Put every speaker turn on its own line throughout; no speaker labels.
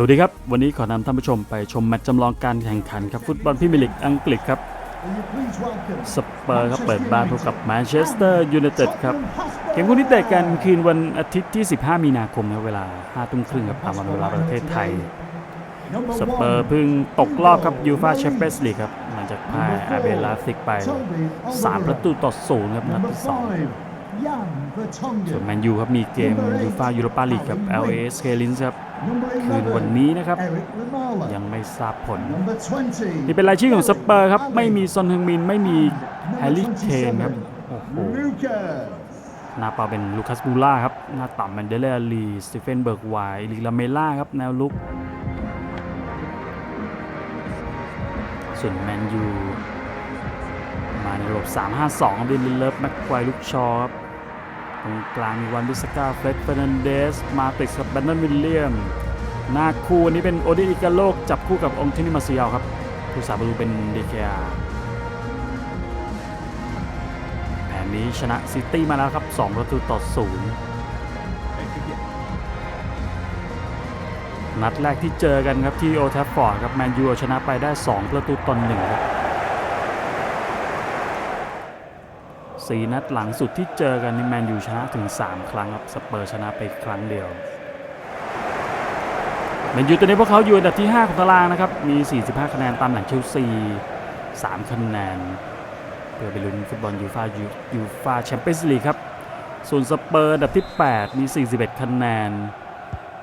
สวัสดีครับ วันนี้ขอนำท่านผู้ชมไปชมแมตช์จำลองการแข่งขันครับฟุตบอลพรีเมียร์ลีกอังกฤษครับสเปอร์ครับเปิดบ้านพบกับแมนเชสเตอร์ยูไนเต็ดครับเกมคู่นี้เตะกันคืนวันอาทิตย์ที่ 15 มีนาคมครับเวลา5ทุ่มครึ่งครับตามวันเวลาประเทศไทยสเปอร์เพิ่งตกรอบครับยูฟาแชมเปี้ยนส์ลีกครับหลังจากพ่ายอาเบลาฟิกไป 3 ประตูต่อศูนย์ครับนัดที่สองส่วนแมนยูครับมีเกมยูฟายูโรปาลีกกับ LA s k a l i n s ครับ คืนวันนี้นะครับ ยังไม่ทราบผล นี่เป็นรายชื่อของสเปอร์ครับ ไม่มีซอนฮึงมิน ไม่มีแฮร์รี่เคนครับ โอ้โหหน้าเปล่าเป็นลูคัสบูล่าครับ หน้าต่ำแมนเดเลอรีสตีเฟนเบิร์กไวลีลาเมล่าครับ แนวลุก ส่วนแมนยู มาในระบบ 3-5-2ดินลินเลิฟแม็กควายลูกชอครับ ตรงกลางมีวันบิสกาเฟรดเฟรนันเดส มาติกกับแบนนอนวิลเลียม หน้าคู่วันนี้เป็นโอดิอิกาโลก จับคู่กับองค์เทนิมาซิยาลครับ ผู้สาประตูเป็นเดเคอาแผนนี้ชนะซิตี้มาแล้วครับ 2 ประตูต่อ0นัดแรกที่เจอกันครับที่โอทัฟฟอร์ดครับแมนยูชนะไปได้ 2 ประตูต่อหนึ่งครับ สี่นัดหลังสุดที่เจอกันนี่แมนยูชนะถึง 3 ครั้งครับสเปอร์ชนะไปครั้งเดียวแมนยูตอนนี้พวกเขาอยู่อันดับที่ 5 ของตารางนะครับ มี 45 คะแนนตามหลังเชลซี 3 คะแนน เพื่อไปลุ้นฟุตบอลยูฟายูฟาแชมเปี้ยนส์ลีกครับ ส่วนสเปอร์อันดับที่ 8 มี 41 คะแนน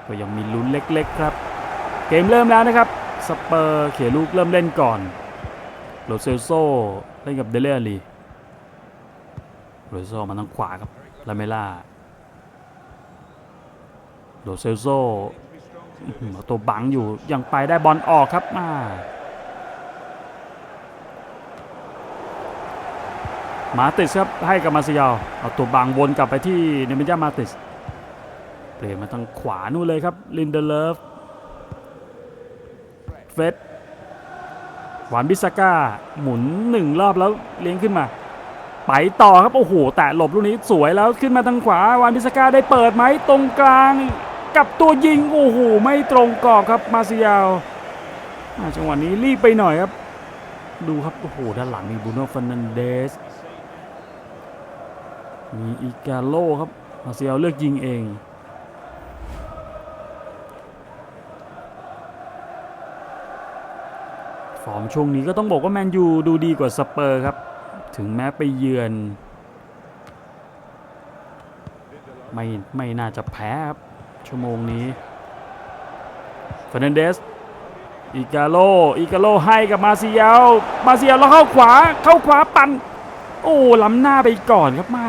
ก็ยังมีลุ้นเล็กๆครับ เกมเริ่มแล้วนะครับ สเปอร์เขียลูกเริ่มเล่นก่อนโรเซลโซเล่นกับเดเลอรี โรเซโซมาทางขวาครับลาเมล่าโรเซโซเอาตัวบังอยู่ยังไปได้บอลออกครับมามาติสครับให้กับมาซิยาลเอาตัวบังวนกลับไปที่เนมิยามาติสเปลี่ยนมาทางขวานู่นเลยครับลินเดเลฟเฟสหวานบิสก้าหมุนหนึ่งรอบแล้วเลี้ยงขึ้นมา ไปต่อครับโอ้โหแตะหลบลูกนี้สวยแล้วขึ้นมาทางขวาวานบิสกาได้เปิดไหมตรงกลาง กับตัวยิงโอ้โหไม่ตรงกรอบครับมาซิยาลจังหวะนี้รีบไปหน่อยครับ ดูครับโอ้โหด้านหลังมีบูโน่ฟ e ร์นันเดสมีอิกาโลครับมาซิยาลเลือกยิงเองฟอร์มช่วงนี้ก็ต้องบอกว่าแมนยูดูดีกว่าสเปอร์ครับ ถึงแม้ไปเยือน ไม่ไม่น่าจะแพ้ครับ ชั่วโมงนี้เฟรนันเดสอิกาโลอิกาโลให้กับมาเซิยลมาเซิยลแล้วเข้าขวาเข้าขวาปันโอ้ล้ำหน้าไปก่อนครับมา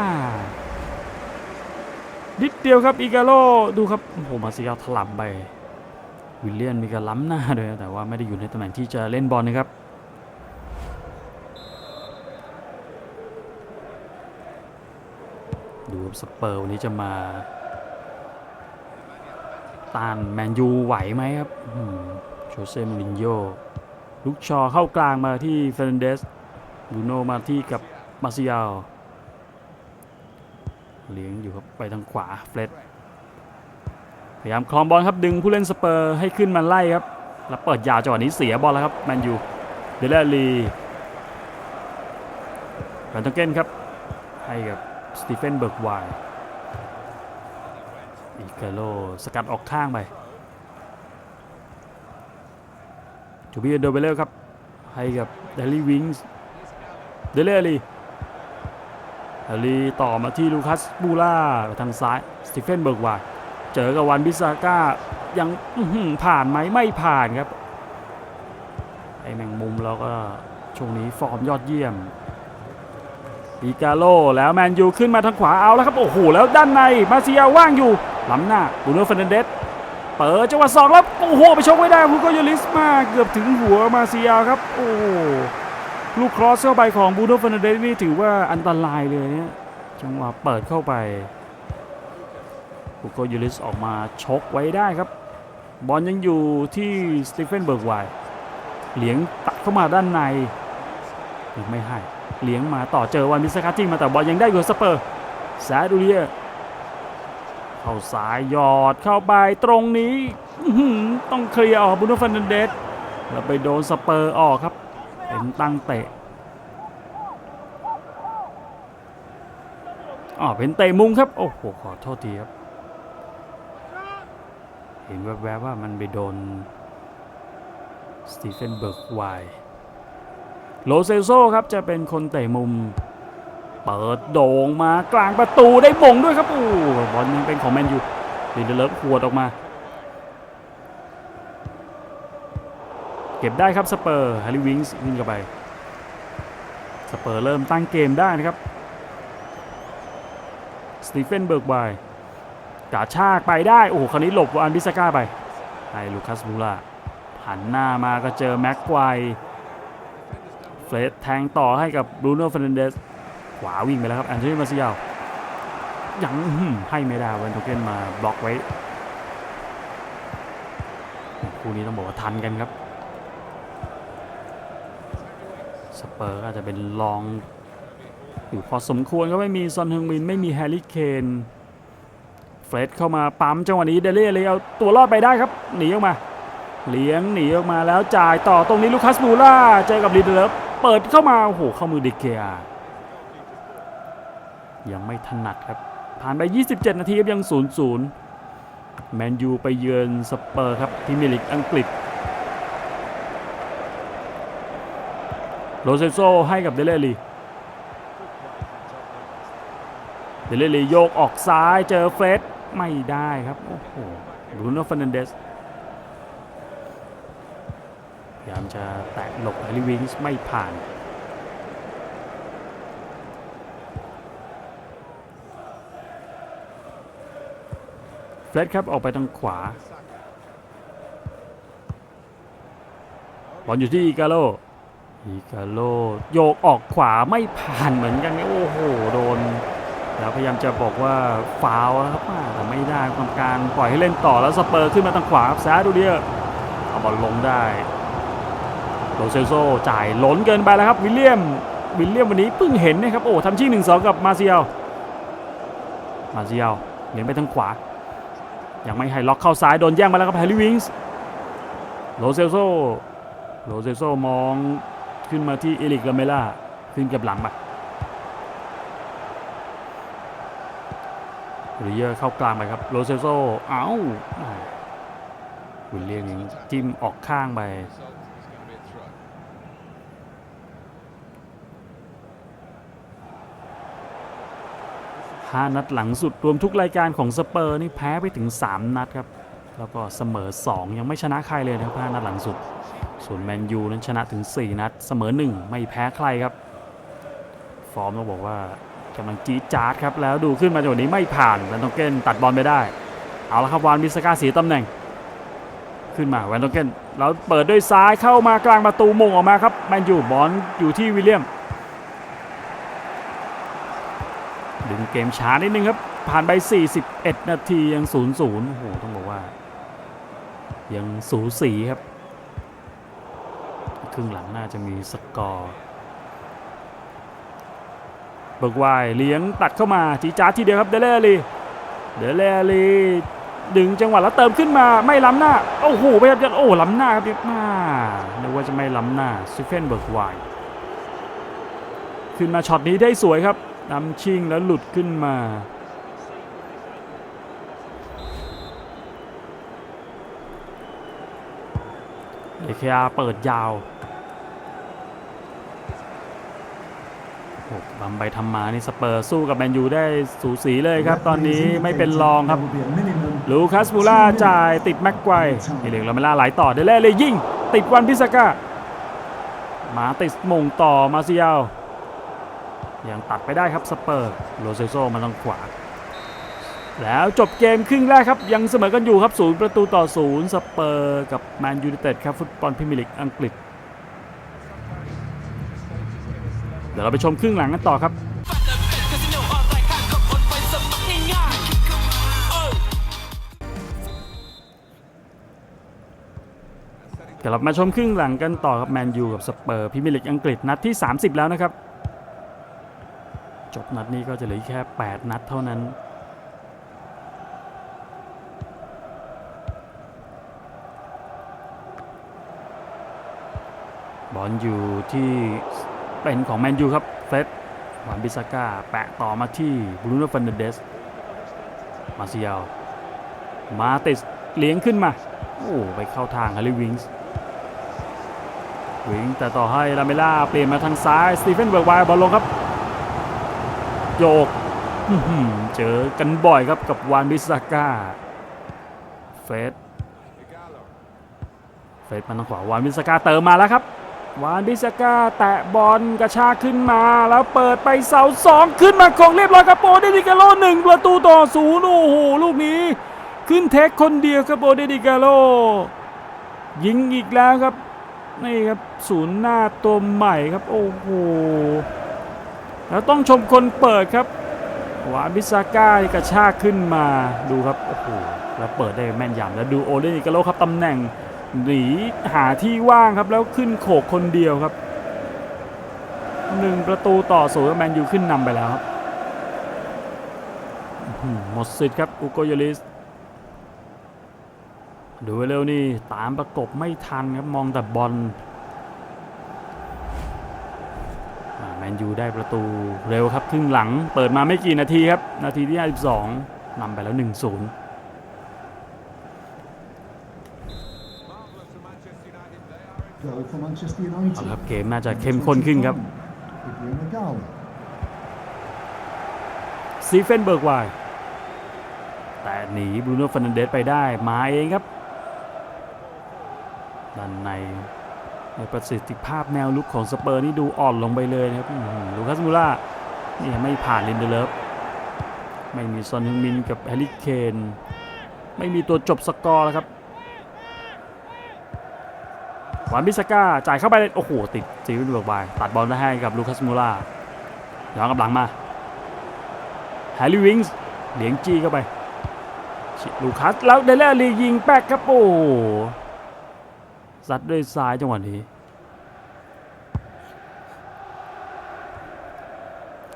นิดเดียวครับอิกาโลดูครับโอ้โหมาเซิยลถล่มไปวิลเลียนมีการล้ำหน้าด้วยแต่ว่าไม่ได้อยู่ในตำแหน่งที่จะเล่นบอลนะครับูสเปอร์วันนี้จะมาต้านแมนยูไหวไหมครับโชเซมูรินโญ่ลุกชอเข้ากลางมาที่เฟรนเดสบูโนมาที่กับมาซิยาลเลี้ยงอยู่ครับไปทางขวาเฟรดพยายามคลองบอลครับดึงผู้เล่นสเปอร์ให้ขึ้นมาไล่ครับ แล้วเปิดยาวจังหวะนี้เสียบอลแล้วครับแมนยูเดลลีแบนตงเกนครับให้กับ สตีเฟนเบิร์กไวน์อีกาโลสกัดออกข้างไปจูบี้โดเบเลอร์ครับ ให้กับเดลี่วิงส์เดลี่อลีอาลีต่อมาที่ลูคัสบูล่าทางซ้ายสตีเฟนเบิร์กวาร์เจอกับวันบิซาก้ายังผ่านไหมไม่ผ่านครับไอแมงมุมเราก็ช่วงนี้ฟอร์มยอดเยี่ยม อีกาโลแล้วแมนยูขึ้นมาทางขวาเอาแล้วครับโอ้โหแล้วด้านในมาเซียว่างอยู่ล้ำหน้าบูโน่เฟรนเดสเปิดจังหวะสองแล้วโอ้โหไปชกไม่ได้ฮูโกโยลิสมาเกือบถึงหัวมาเซียครับโอ้ลูกครอสเข้าไปของบูโน่เฟรนเดสนี่ถือว่าอันตรายเลยเนี่ยจังหวะเปิดเข้าไปฮูโกโยลิสออกมาชกไว้ได้ครับ บอลยังอยู่ที่สตีเฟนเบิร์กไวเหลียงตัดเข้ามาด้านในไม่ให้ เลี้ยงมาต่อเจอวันมิสกาจิ้งมาแต่บอลยังได้อยู่สเปอร์แซดูเรียเข้าสายหยอดเข้าไปตรงนี้ต้องเคลียร์ออกบุนโนฟันเดสแล้วไปโดนสเปอร์ออกครับ เป็นตั้งเตะอ๋อเป็นเตะมุมครับ โอ้โหขอโทษทีครับ เห็นแวบๆว่ามันไปโดนสตีเฟนเบิร์กไว โลเซโซครับจะเป็นคนเตะมุม เปิดโด่งมากลางประตูได้มงด้วยครับโอ้บอลยังเป็นของแมนยูลินเดเลฟหัวดออกมา เก็บได้ครับสเปอร์แฮร์รี่วิงส์วิ่งเข้าไป สเปอร์เริ่มตั้งเกมได้นะครับสตีเฟนเบิร์กไวกาชากไปได้ โอ้โหคราวนี้หลบวานบิสก้าไปให้ลูคัสมูล่าหันหน้ามาก็เจอแม็กไกว เฟรดแทงต่อให้กับบรูโน่ฟ e นเดสขวาวิ่งไปแล้วครับแอนโทนีมาซิยาลยังให้ไม่ได้เวนโทเกนมาบล็อกไว้ คู่นี้ต้องบอกว่าทันกันครับ สเปอร์อาจจะเป็นรอง อยู่พอสมควรก็ไม่มีซอนฮึงมิน ไม่มีแฮร์รี่เคนเฟรดเข้ามาปั๊มจังหวะนี้เดเล่เลยเอาตัวรอดไปได้ครับ หนีออกมา เลี้ยงหนีออกมาแล้วจ่ายต่อตรงนี้ลูคัสบูล่าเจอกับลีเดเลฟ เปิดเข้ามาโอ้โหเข้ามือเดเกียยังไม่ถนัดครับ ผ่านไป 27 นาทีครับยัง 0-0 แมนยูไปเยือนสเปอร์ครับพรีเมียร์ลีกอังกฤษโรเซโซให้กับเดเลลีเดเลลีโยกออกซ้ายเจอเฟรดไม่ได้ครับ โอ้โหบรูโนฟ e นเดสพ ยายามจะแตะหลบแฮร์รี่วิงส์ไม่ผ่าน เฟรดครับออกไปทางขวา บอลอยู่ที่อีกาโล อีกาโลโยกออกขวาไม่ผ่านเหมือนกันนี่โอ้โห โดน แล้วพยายามจะบอกว่าฟาวนะครับแต่ไม่ได้กรรมการปล่อยให้เล่นต่อแล้วสเปอร์ขึ้นมาทางขวาครับซาดูเดียเอาบอลลงได้ โรเซโซจ่ายหล้นเกินไปแล้วครับวิลเลียมวิลเลียมวันนี้เพิ่งเห็นนะครับโอ้ทำชิ่งหนึ่งสองกับมาเซียลมาเซียลเลี้ยงไปทางขวา ยังไม่ให้ล็อกเข้าซ้ายโดนแย่งมาแล้วครับแฮร์รี่วิงส์โรเซโซโรเซโซมองขึ้นมาที่เอลิกลาเมล่าขึ้นกับหลังไปหรือเยอร์เข้ากลางไปครับโรเซโซเอ้าวิลเลียมยังจิ้มออกข้างไป้านัดหลังสุดรวมทุกรายการของสเปอร์นี่แพ้ไปถึง 3 นัดครับแล้วก็เสมอ 2 ยังไม่ชนะใครเลยนะครับห้านัดหลังสุด ส่วนแมนยูนั้นชนะถึง 4 นัด เสมอ 1 ไม่แพ้ใครครับ ฟอร์มต้องบอกว่ากำลังจี๊ดจ๊าดครับ แล้วดูขึ้นมาจังหวะนี้ไม่ผ่านแวนตองเกนตัดบอลไปได้ เอาละครับวานมิสกาสีตำแหน่ง ขึ้นมาแวนตองเกนแล้วเปิดด้วยซ้ายเข้ามากลางประตูมงออกมาครับแมนยูบอลอยู่ที่วิลเลียม ดึงเกมช้านิดนึงครับ ผ่านไป 41 นาทียัง 0 0 โอ้โห ต้องบอกว่า ยังสูสีครับ ครึ่งหลังน่าจะมีสกอร์เบิกไวายเลี้ยงตัดเข้ามาจีจ้าทีเดียวครับ เดเลลีเดเลลีดึงจังหวะแล้วเติมขึ้นมาไม่ล้ำหน้า โอ้โหพยายามจะโอ้ล้ำหน้าครับเด็กมานึกว่าจะไม่ล้ำหน้าซิเฟนเบิร์กไวายขึ้นมาช็อตนี้ได้สวยครับ นำชิงแล้วหลุดขึ้นมา เอเคอาเปิดยาวโอ้บำไปทำมานี่สเปอร์สู้กับแมนยูได้สูสีเลยครับ ตอนนี้ไม่เป็นรองครับ ลูคัสบูล่าจ่ายติดแม็กไกวเอเล็กลาเมล่าไหลต่อเดเล่เลยยิง ติดวันพิสก้ามาติดมงต่อมาเซียล ยังตัดไปได้ครับสเปอร์โรเซโซมาทางขวา แล้วจบเกมครึ่งแรกครับ ยังเสมอกันอยู่ครับศูนย์ประตูต่อศูนย์สเปอร์กับแมนยูไนเต็ดครับฟุตบอลพรีเมียร์ลีกอังกฤษ เดี๋ยวเราไปชมครึ่งหลังกันต่อครับเดี๋ยวเรามาชมครึ่งหลังกันต่อครับแมนยูกับสเปอร์พรีเมียร์ลีกอังกฤษนัดที่ 30 แล้วนะครับ จบนัดนี้ก็จะเหลือแค่ 8 นัดเท่านั้น บอลอยู่ที่เป็นของแมนยูครับเฟสหวานบิซาก้า แปะต่อมาที่บรูโน่ฟันเดส มาเซียลมาติสเลี้ยงขึ้นมา โอ้ไปเข้าทางฮาริวิงส์วิงแต่ต่อให้ลาเมล่าเปลี่ยนมาทางซ้ายสตีเฟนเบิร์กไวบอลลงครับ โยกเจอกันบ่อยครับกับวานบิซาก้าเฟสเฟสมาทางขวาวานบิซาก้าเติมมาแล้วครับ วานบิซาก้าแตะบอลกระชากขึ้นมาแล้วเปิดไปเสาสองขึ้นมาของเรียบร้อยครับโปเดดิกาโลหนึ่งประตูต่อศูนย์โอ้โหลูกนี้ ขึ้นเทคคนเดียวครับโปเดดิกาโลยิงอีกแล้วครับนี่ครับศูนย์หน้าตัวใหม่ครับ โอ้โห แล้วต้องชมคนเปิดครับหวานบิซาก้ากระชากขึ้นมาดูครับโอ้โหแล้วเปิดได้แม่นยำแล้วดูโอเดนิกาโลครับตำแหน่งหนีหาที่ว่างครับแล้วขึ้นโขกคนเดียวครับหนึ่งประตูต่อศูนย์แมนยูขึ้นนำไปแล้วครับหมดสิทธิ์ครับอุโกยลิสดูเร็วนี่ตามประกบไม่ทันครับมองแต่บอลอ่าแม นยูได้ประตูเร็วครับครึ่งหลังเปิดมาไม่กี่นาทีครับ นาทีที่ 52นำไปแล้ว 1-0
Goal for Manchester
เอา
United.
ละครับเกมน่าจะเข้มข้นขึ้นครับ
Adrian Nagala.
ซีเฟนเบิร์กไวน์แต่หนีบรูโน่ฟันนเดสไปได้ มาเองครับด้านใน ในประสิทธิภาพแนวลุกของสเปอร์นี่ดูอ่อนลงไปเลยนะครับลูคัสมูล่านี่ไม่ผ่านลินเดเลฟไม่มีซอนฮึงมินกับแฮร์รี่เคนไม่มีตัวจบสกอร์แล้วครับหวานบิสก้าจ่ายเข้าไปเลยโอ้โห ติดซีเฟนเบิร์กไวน์ตัดบอลได้ให้กับลูคัสมูล่าย้อนกลับหลังมาแฮร์รี่วิงส์เลี้ยงจี้เข้าไปชิลูคัสแล้วเดลเลอรียิงแป๊กครับโอ้ ซัดด้วยซ้ายจังหวะนี้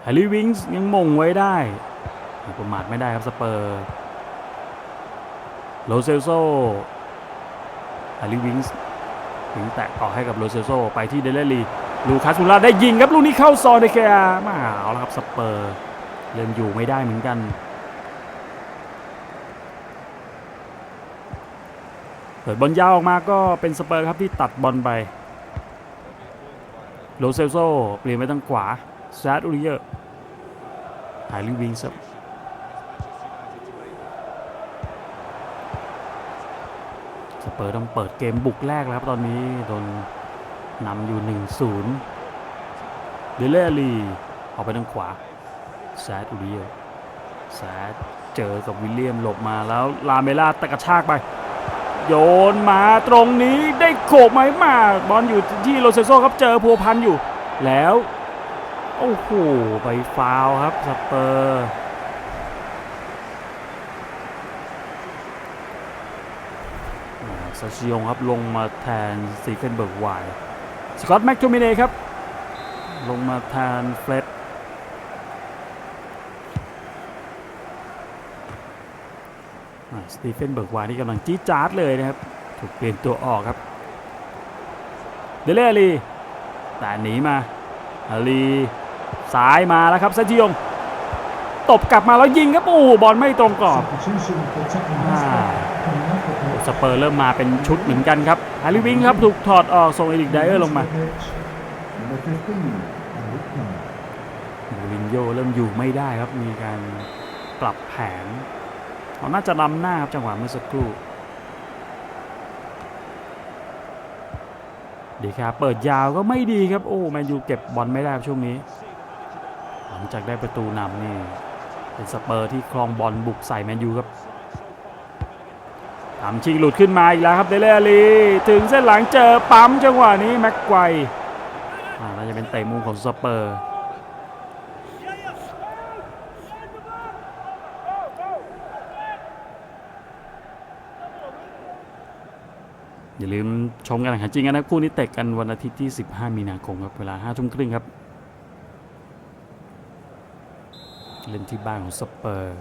แฮร์รี่วิงส์ยังมงไว้ได้ประมาทไม่ได้ครับสเปอร์โรเซลโซแฮร์รี่วิงส์ถึงแตะต่อให้กับโรเซลโซไปที่เดลเลรีลูคัสมูล่าได้ยิงครับลูกนี้เข้าซอนเดเกียมาเอาละครับสเปอร์เริ่มอยู่ไม่ได้เหมือนกัน เปิดบอลยาวออกมาก็เป็นสเปอร์ครับที่ตัดบอลไปโลเซลโซเปลี่ยนไปทางขวาซาร์ดอูริเยอร์หายลิวิงส์ครับสเปอร์ต้องเปิดเกมบุกแรกแล้วครับตอนนี้โดนนำอยู่ 1-0 เดลเลอรีออกไปทางขวาแซดอูริเอลแซดเจอกับวิลเลียมหลบมาแล้วลาเมล่าตะกระชากไป โยนมาตรงนี้ได้โขกไหมมาบอลอยู่ที่โรเซโซครับเจอพัวพันอยู่ แล้วโอ้โหไปฟาวครับสเปอร์ซาชิยงครับลงมาแทนสตีเฟนเบิร์กไวน์สกอตแม็กโทมิเน่ครับ ลงมาแทนเฟร็ด อ่าส ตีเฟนเบิร์กวานี่กำลังจี๊ดจ๊าดเลยนะครับ ถูกเปลี่ยนตัวออกครับ เดเลอาลี แต่หนีมาอาลีซ้ายมาแล้วครับซาจิยง ตบกลับมาแล้วยิงครับ โอ้บอลไม่ตรงกรอบสเปอร์เริ่มมาเป็นชุดเหมือนกันครับฮาริวิงครับ ถูกถอดออกส่งเอริกไดเออร์ลงมา
Onto the pitch. Number 15, Eric Dyer.
มูรินโญ่เริ่มอยู่ไม่ได้ครับมีการปรับแผน เขาน่าจะล้ำหน้าครับจังหวะเมื่อสักครู่ดีครับเปิดยาวก็ไม่ดีครับโอ้แมนยูเก็บบอลไม่ได้ครับช่วงนี้ หลังจากได้ประตูนำนี่เป็นสเปอร์ที่ครองบอลบุกใส่แมนยูครับทำชิงหลุดขึ้นมาอีกแล้วครับเดเลอารีถึงเส้นหลังเจอปั๊มจังหวะนี้แม็กไกวอ่าน่าจะเป็นเตะมุมของสเปอร์ อย่าลืมชมการแข่งขันจริงกันนะคู่นี้เตะกันวันอาทิตย์ที่ 15 มีนาคมครับเวลา5ทุ่มครึ่งครับเล่นที่บ้านของสเปอร์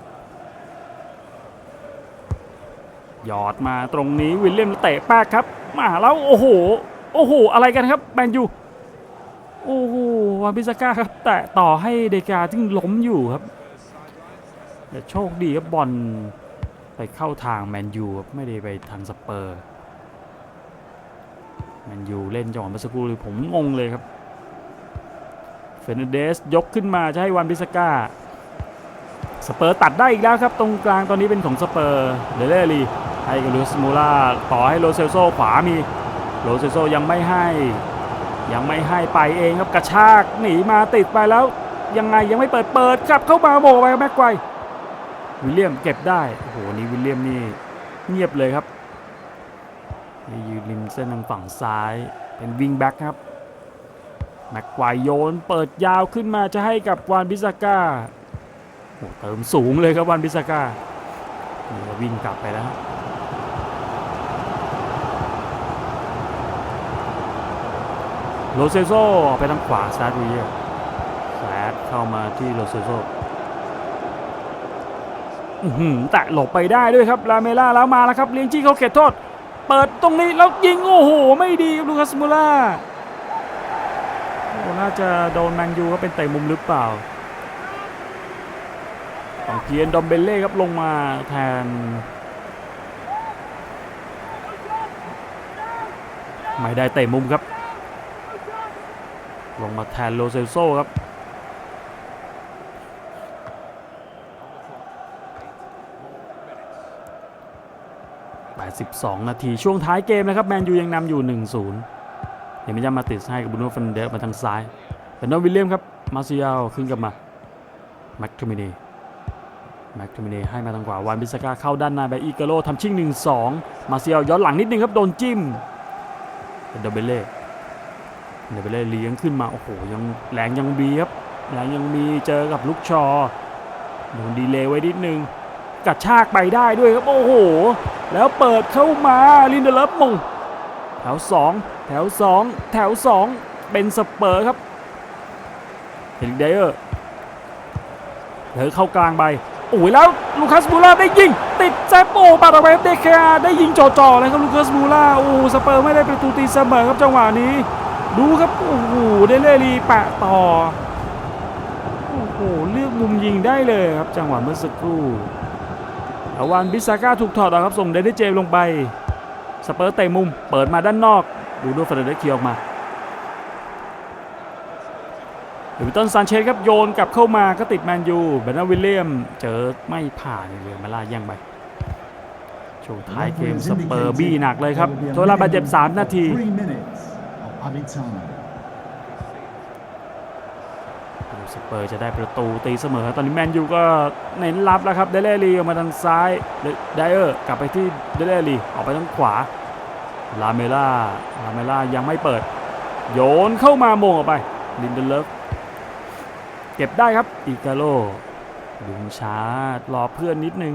หยอดมาตรงนี้วิลเลียมเตะป๊กครับ มาแล้วโอ้โหโอ้โหอะไรกันครับแมนยูโอ้โหวานบิสก้าครับแต่ต่อให้เดกาที่ล้มอยู่ครับแต่โชคดีครับบอลไปเข้าทางแมนยูครับไม่ได้ไปทางสเปอร์ แมนยูเล่นจังหวะเมื่อสักครู่เลยผมงงเลยครับเฟรนเดสยกขึ้นมาจะให้วันบิสก้าสเปอร์ตัดได้อีกแล้วครับ ตรงกลางตอนนี้เป็นของสเปอร์เดเลรีให้กับลูสมูล่าต่อให้โรเซลโซขวามีโรเซลโซยังไม่ให้ ยังไม่ให้ไปเองครับกระชากหนีมาติดไปแล้ว ยังไงยังไม่เปิดเปิดกลับเข้ามาโบกไปแม็กไกววิลเลียมเก็บได้โอ้โหนี่วิลเลียมนี่เงียบเลยครับ นี่ยืนริมเส้นทางฝั่งซ้าย เป็นวิงแบ็คครับแม็กไกวโยนเปิดยาวขึ้นมาจะให้กับวานบิสก้าโอ้เติมสูงเลยครับวานบิสก้านี่วิ่งกลับไปแล้วโรเซโซไปทางขวาซาดูเยอร์แซดเข้ามาที่โรเซโซแตะหลบไปได้ด้วยครับลาเมล่าแล้วมาแล้วครับเลี้ยงจี้เขาเขตโทษ เปิดตรงนี้แล้วยิงโอ้โห ไม่ดีครับลูคัสมูล่าโอ้น่าจะโดนแมนยูก็เป็นเตะมุมหรือเปล่าต้องเพียนดอมเบเล่ครับลงมาแทนไม่ได้เตะมุมครับ ลงมาแทนโลเซลโซครับ 82 นาที ช่วงท้ายเกมนะครับแมนยูยังนำอยู่ 1-0เดี๋ยวมิยามาติสให้กับบูโนฟันเดอร์มาทางซ้ายเป็นโนวิลเลียมครับมาซิยาลขึ้นกลับมาแม็กทูมินีแม็กทูมินีให้มาทางขวาวานบิสกาเข้าด้านในไปอีกาโลทำชิ่ง 1-2 มาซิยาลย้อนหลังนิดนึงครับโดนจิ้มเป็นเดเบเล่เดเบเล่เลี้ยงขึ้นมาโอ้โหยังแรงยังมีครับแรงยังมีเจอกับลูกชอโดนดีเลย์ไว้นิดนึงกัดชากไปได้ด้วยครับโอ้โห แล้วเปิดเข้ามาลินเดเลฟมงแถว 2 แถว 2 แถว 2 เป็นสเปอร์ครับเฮลิเดอร์เดินเข้ากลางไปโอ้ยแล้วลูคัสมูล่าได้ยิง ติดแซปโอปาดเอาไว้เดคาได้ยิงจ่อๆเลยครับลูคัสมูล่าโอ้สเปอร์ไม่ได้ประตูตีเสมอครับจังหวะนี้ ดูครับโอ้โหเดเลรีแปะต่อโอ้โหเลือกมุมยิงได้เลยครับจังหวะเมื่อสักครู่ อาวานบิซาก้าถูกถอดออกครับส่งเดนิเจลงไป สเปอร์เตะมุม เปิดมาด้านนอก ดูดูฟาเดเดเคียออกมาเดวิดตันซานเชสครับโยนกลับเข้ามาก็ติดแมนยูเบรนนาวิลเลียม เจอไม่ผ่านเลยมาลาแย่งไปช่วงท้ายเกมสเปอร์บี้หนักเลยครับโทษเวลาบาดเจ็บ 3 นาที สเปอร์จะได้ประตูตีเสมอ ตอนนี้แมนยูก็เน้นรับแล้วครับเดลเลรีออกมาทางซ้ายไดเออร์กลับไปที่เดลเลรีออกไปทางขวาลาเมล่าลาเมล่ายังไม่เปิด โยนเข้ามาโมงออกไปลินเดเลฟเก็บได้ครับอีกาโลดึงช้ารอเพื่อนนิดนึง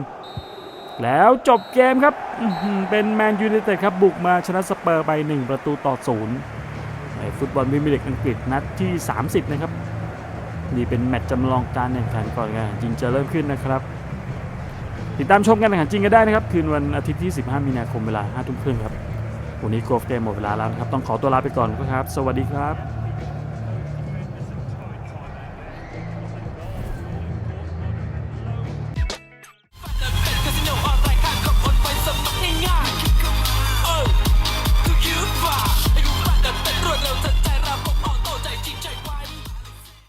แล้วจบเกมครับเป็นแมนยู i นเต็ดครับบุกมาชนะสเปอร์ไป 1 ประตูต่อศูนย์ในฟุตบอลพรีเมียร์ลีกอังกฤษนัดที่ 30 นะครับ นี่เป็นแมตช์จำลองการแข่งขันก่อนการจริงจะเริ่มขึ้นนะครับ ติดตามชมการแข่งขันจริงกันได้นะครับ คืนวันอาทิตย์ที่ 15 มีนาคมเวลา5ทุ่มครึ่งครับ วันนี้โกลฟเกมหมดเวลาแล้วนะครับ ต้องขอตัวลาไปก่อนครับ สวัสดีครับ